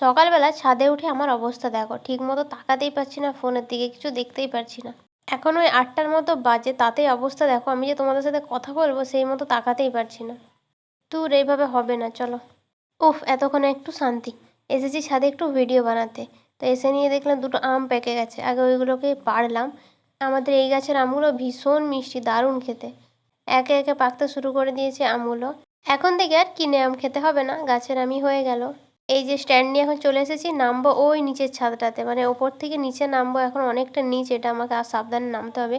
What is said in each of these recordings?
সকালবেলা ছাদে উঠে আমার অবস্থা দেখো। ঠিক মতো তাকাতেই পারছি না, ফোনের দিকে কিছু দেখতেই পারছি না। এখন ওই আটটার মতো বাজে, তাতেই অবস্থা দেখো। আমি যে তোমাদের সাথে কথা বলব, সেই মতো তাকাতেই পারছি না। দূর, এইভাবে হবে না, চলো। উফ, এতক্ষণে একটু শান্তি। এসেছি ছাদে একটু ভিডিও বানাতে। তো এসে নিয়ে দেখলাম দুটো আম পেকে গেছে। আগে ওইগুলোকে পারলাম আমাদের এই গাছের আমগুলো ভীষণ মিষ্টি, দারুণ খেতে। একে একে পাকতে শুরু করে দিয়েছে আমগুলো। এখন থেকে আর কিনে আম খেতে হবে না। গাছের আমই হয়ে গেল। এই যে স্ট্যান্ড নিয়ে এখন চলে এসেছি, নামবো ওই নিচের ছাদটাতে। মানে ওপর থেকে নিচে নামবো এখন অনেকটা নিচ, এটা আমাকে আর সাবধানে নামতে হবে।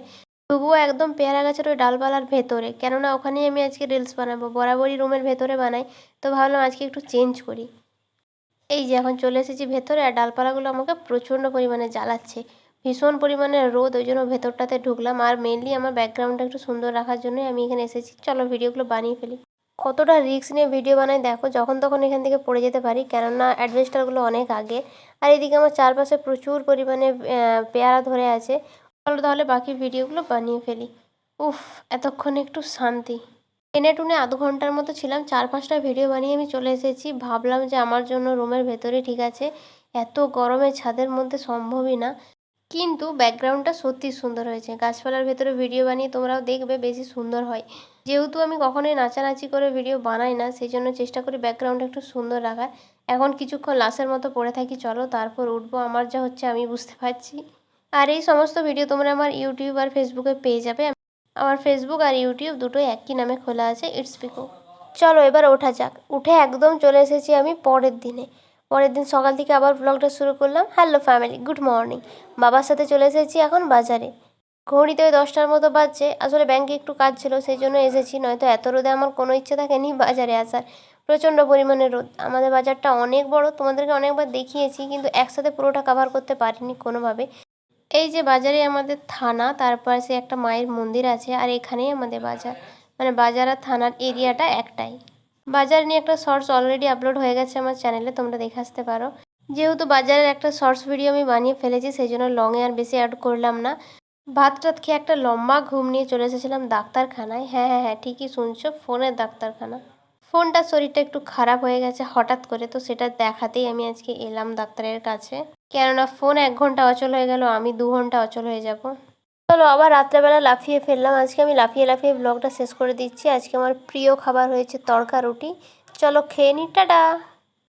তবুও একদম পেয়ারা গাছের ওই ডালপালার ভেতরে, কেননা ওখানেই আমি আজকে রিলস বানাবো, বরাবরই রুমের ভেতরে বানাই। তো ভাবলাম আজকে একটু চেঞ্জ করি। এই যে এখন চলে এসেছি ভেতরে, আর ডালপালাগুলো আমাকে প্রচণ্ড পরিমাণে জ্বালাচ্ছে। ভীষণ পরিমাণে রোদ, ওই জন্য ভেতরটাতে ঢুকলাম। আর মেনলি আমার ব্যাকগ্রাউন্ডটা একটু সুন্দর রাখার জন্যই আমি এখানে এসেছি। চলো ভিডিওগুলো বানিয়ে ফেলি। কতটা রিস্ক নিয়ে ভিডিও বানাই দেখো, যখন তখন এখান থেকে পড়ে যেতে পারি। কেননা অ্যাডভেস্টারগুলো অনেক আগে। আর এদিকে আমার চারপাশে প্রচুর পরিমাণে পেয়ারা ধরে আছে। চলো তাহলে বাকি ভিডিওগুলো বানিয়ে ফেলি। উফ, এতক্ষণ একটু শান্তি। টেনে টুনে আধ ঘণ্টার মতো ছিলাম, চার পাঁচটা ভিডিও বানিয়ে আমি চলে এসেছি। ভাবলাম যে আমার জন্য রুমের ভেতরে ঠিক আছে। এত গরমে ছাদের মধ্যে সম্ভবই না। কিন্তু ব্যাকগ্রাউন্ডটা সত্যি সুন্দর হয়েছে। গাছপালার ভেতরে ভিডিও বানিয়ে তোমরাও দেখবে বেশি সুন্দর হয়। যেহেতু আমি কখনোই নাচানাচি করে ভিডিও বানাই না সেই জন্য চেষ্টা করি ব্যাকগ্রাউন্ডটা একটু সুন্দর রাখার। এখন কিছুক্ষণ লাশের মতো পড়ে থাকি, চলো তারপর উঠবো। আমার যা হচ্ছে আমি বুঝতে পারছি। আর এই সমস্ত ভিডিও তোমরা আমার ইউটিউব আর ফেসবুকে পেয়ে যাবে। আমার ফেসবুক আর ইউটিউব দুটোই একই নামে খোলা আছে, ইটস পিকো। চলো এবার ওঠা যাক। উঠে একদম চলে এসেছি আমি পরের দিনে। পরের দিন সকাল থেকে আবার ব্লগটা শুরু করলাম। হ্যালো ফ্যামিলি গুড মর্নিং বাবার সাথে চলে এসেছি এখন বাজারে। ঘড়িতে ওই দশটার মতো বাজছে। আসলে ব্যাংকে একটু কাজ ছিল, সেই জন্য এসেছি। নয়তো এত রোদে আমার কোনো ইচ্ছে থাকেনি বাজারে আসার। প্রচণ্ড পরিমাণে রোদ। আমাদের বাজারটা অনেক বড়। তোমাদেরকে অনেকবার দেখিয়েছি, কিন্তু একসাথে পুরোটা কাভার করতে পারিনি কোনোভাবে। এই যে বাজারে আমাদের থানা তারপর সে একটা মায়ের মন্দির আছে, আর এখানেই আমাদের বাজার। মানে বাজার আর থানার এরিয়াটা একটাই। বাজার নিয়ে একটা শর্টস অলরেডি আপলোড হয়ে গেছে আমার চ্যানেলে তোমরা দেখে আসতে পারো। যেহেতু বাজারের একটা শর্টস ভিডিও আমি বানিয়ে ফেলেছি, সেই জন্য লংয়ে আর বেশি অ্যাড করলাম না। ভাত টাত খেয়ে একটা লম্বা ঘুম নিয়ে চলে এসেছিলাম ডাক্তারখানায়। হ্যাঁ হ্যাঁ হ্যাঁ ঠিকই শুনছো, ফোনের ডাক্তারখানা। ফোনটার শরীরটা একটু খারাপ হয়ে গেছে হঠাৎ করে, তো সেটা দেখাতেই আমি আজকে এলাম ডাক্তারের কাছে। কেননা ফোন এক ঘণ্টা অচল হয়ে গেল, আমি দু ঘণ্টা অচল হয়ে যাব। চলো, আবার রাত্রেবেলা লাফিয়ে ফেললাম। আজকে আমি লাফিয়ে লাফিয়ে ব্লগটা শেষ করে দিচ্ছি। আজকে আমার প্রিয় খাবার হয়েছে তড়কা রুটি। চলো খেয়ে নি, টাটা!